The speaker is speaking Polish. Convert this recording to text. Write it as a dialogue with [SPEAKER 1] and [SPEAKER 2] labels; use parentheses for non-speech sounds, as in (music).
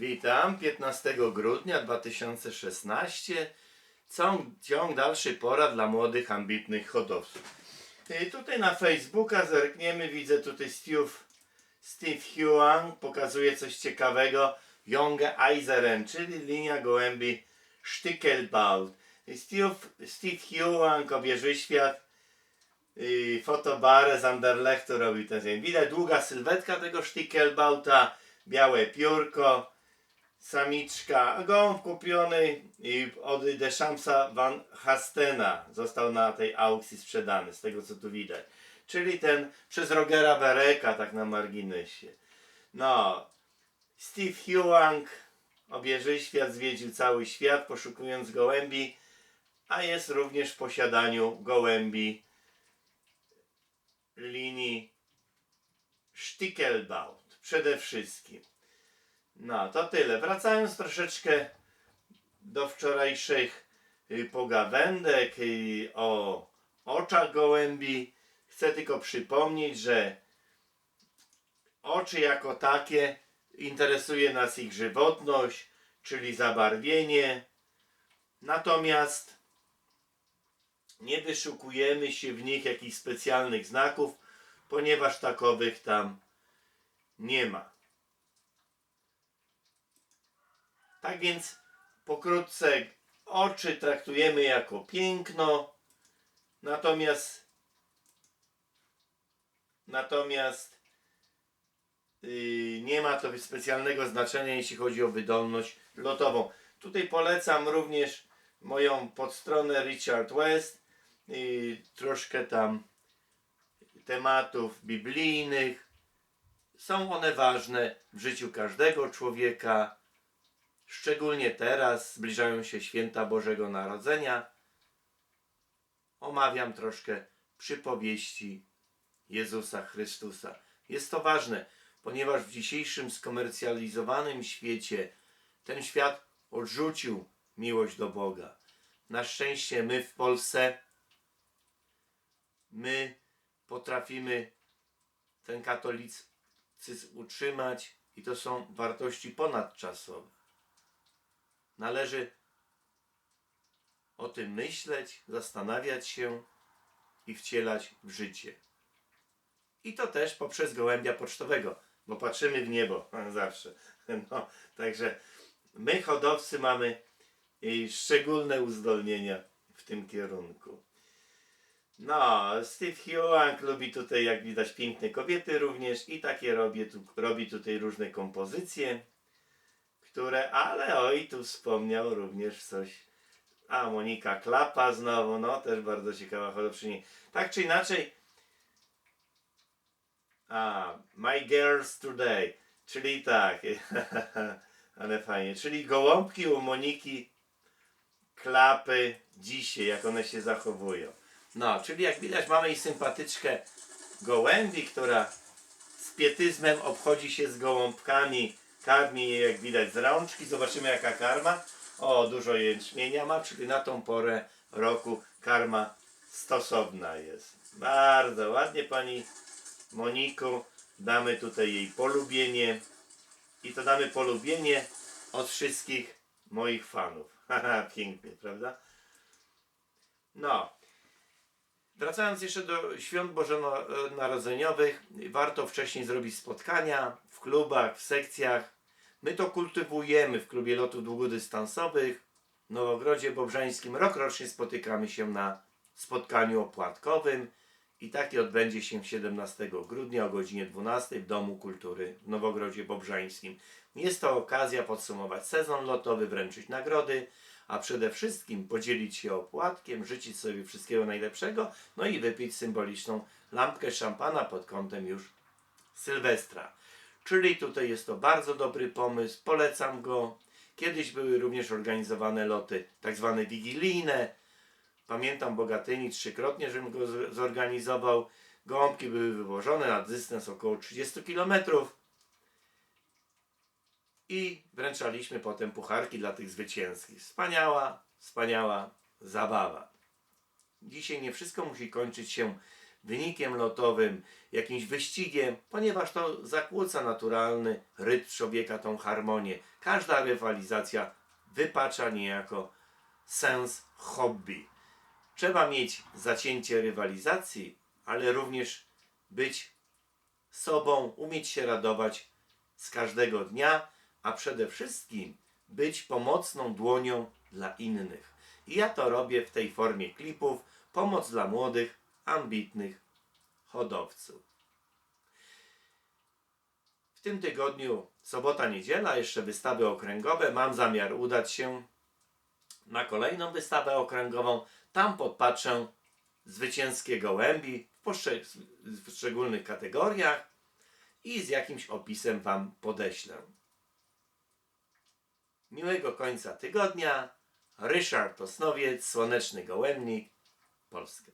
[SPEAKER 1] Witam, 15 grudnia 2016. Ciąg, ciąg dalszy pora dla młodych, ambitnych hodowców. I tutaj na Facebooka zerkniemy, widzę tutaj Steve, Steve Huang pokazuje coś ciekawego. Jonge Eiseren, czyli linia gołębi Stickelbaut. Steve, Steve Huang, obieży świat, i fotobarę z Anderlechtu robi ten zdjęcie. Widać długa sylwetka tego Stickelbauta, białe piórko, samiczka, gołąb kupiony i od Deschampsa van Hastena został na tej aukcji sprzedany, z tego co tu widać. Czyli ten przez Rogera Bereka, tak na marginesie. No, Steve Huang, obieży świat, zwiedził cały świat poszukując gołębi, a jest również w posiadaniu gołębi linii Stickelbaut przede wszystkim. No to tyle. Wracając troszeczkę do wczorajszych y, pogawędek y, o oczach gołębi, chcę tylko przypomnieć, że oczy jako takie interesuje nas ich żywotność, czyli zabarwienie. Natomiast nie wyszukujemy się w nich jakichś specjalnych znaków, ponieważ takowych tam nie ma. Tak więc pokrótce oczy traktujemy jako piękno, natomiast natomiast yy, nie ma to specjalnego znaczenia, jeśli chodzi o wydolność lotową. Tutaj polecam również moją podstronę Richard West, yy, troszkę tam tematów biblijnych. Są one ważne w życiu każdego człowieka. Szczególnie teraz zbliżają się święta Bożego Narodzenia. Omawiam troszkę przypowieści Jezusa Chrystusa. Jest to ważne, ponieważ w dzisiejszym skomercjalizowanym świecie ten świat odrzucił miłość do Boga. Na szczęście my w Polsce my potrafimy ten katolicyzm utrzymać i to są wartości ponadczasowe. Należy o tym myśleć, zastanawiać się i wcielać w życie. I to też poprzez gołębia pocztowego, bo patrzymy w niebo (laughs) zawsze. No, także my hodowcy mamy y, szczególne uzdolnienia w tym kierunku. No, Steve Huang lubi tutaj, jak widać, piękne kobiety również i takie robi, tu, robi tutaj różne kompozycje, które, ale oj, tu wspomniał również coś. A, Monika Klapa znowu, no, też bardzo ciekawa hodowczyni. Tak czy inaczej, a, My Girls Today, czyli tak, (laughs) ale fajnie, czyli gołąbki u Moniki Klapy dzisiaj, jak one się zachowują. No, czyli jak widać mamy i sympatyczkę gołębi, która z pietyzmem obchodzi się z gołąbkami, karmi je jak widać z rączki. Zobaczymy jaka karma. O, dużo jęczmienia ma, czyli na tą porę roku karma stosowna jest. Bardzo ładnie pani Moniku. Damy tutaj jej polubienie. I to damy polubienie od wszystkich moich fanów. (laughs) Haha, pięknie, prawda? No, Wracając jeszcze do świąt bożonarodzeniowych, warto wcześniej zrobić spotkania w klubach, w sekcjach. My to kultywujemy w klubie lotów długodystansowych w Nowogrodzie Bobrzańskim. Rokrocznie spotykamy się na spotkaniu opłatkowym i takie odbędzie się 17 grudnia o godzinie 12 w Domu Kultury w Nowogrodzie Bobrzańskim. Jest to okazja podsumować sezon lotowy, wręczyć nagrody, a przede wszystkim podzielić się opłatkiem, życzyć sobie wszystkiego najlepszego, no i wypić symboliczną lampkę szampana pod kątem już Sylwestra. Czyli tutaj jest to bardzo dobry pomysł, polecam go. Kiedyś były również organizowane loty tak zwane wigilijne. Pamiętam Bogatyni trzykrotnie, żebym go zorganizował. Gąbki były wywożone na dystans około 30 kilometrów i wręczaliśmy potem pucharki dla tych zwycięskich. Wspaniała, wspaniała zabawa. Dzisiaj nie wszystko musi kończyć się wynikiem lotowym, jakimś wyścigiem, ponieważ to zakłóca naturalny rytm człowieka, tą harmonię. Każda rywalizacja wypacza niejako sens hobby. Trzeba mieć zacięcie rywalizacji, ale również być sobą, umieć się radować z każdego dnia, a przede wszystkim być pomocną dłonią dla innych. I ja to robię w tej formie klipów. Pomoc dla młodych, ambitnych hodowców. W tym tygodniu, sobota, niedziela, jeszcze wystawy okręgowe. Mam zamiar udać się na kolejną wystawę okręgową. Tam podpatrzę zwycięskie gołębi w, w poszczególnych kategoriach i z jakimś opisem Wam podeślę. Miłego końca tygodnia. Ryszard Osnowiec, Słoneczny Gołębnik, Polska.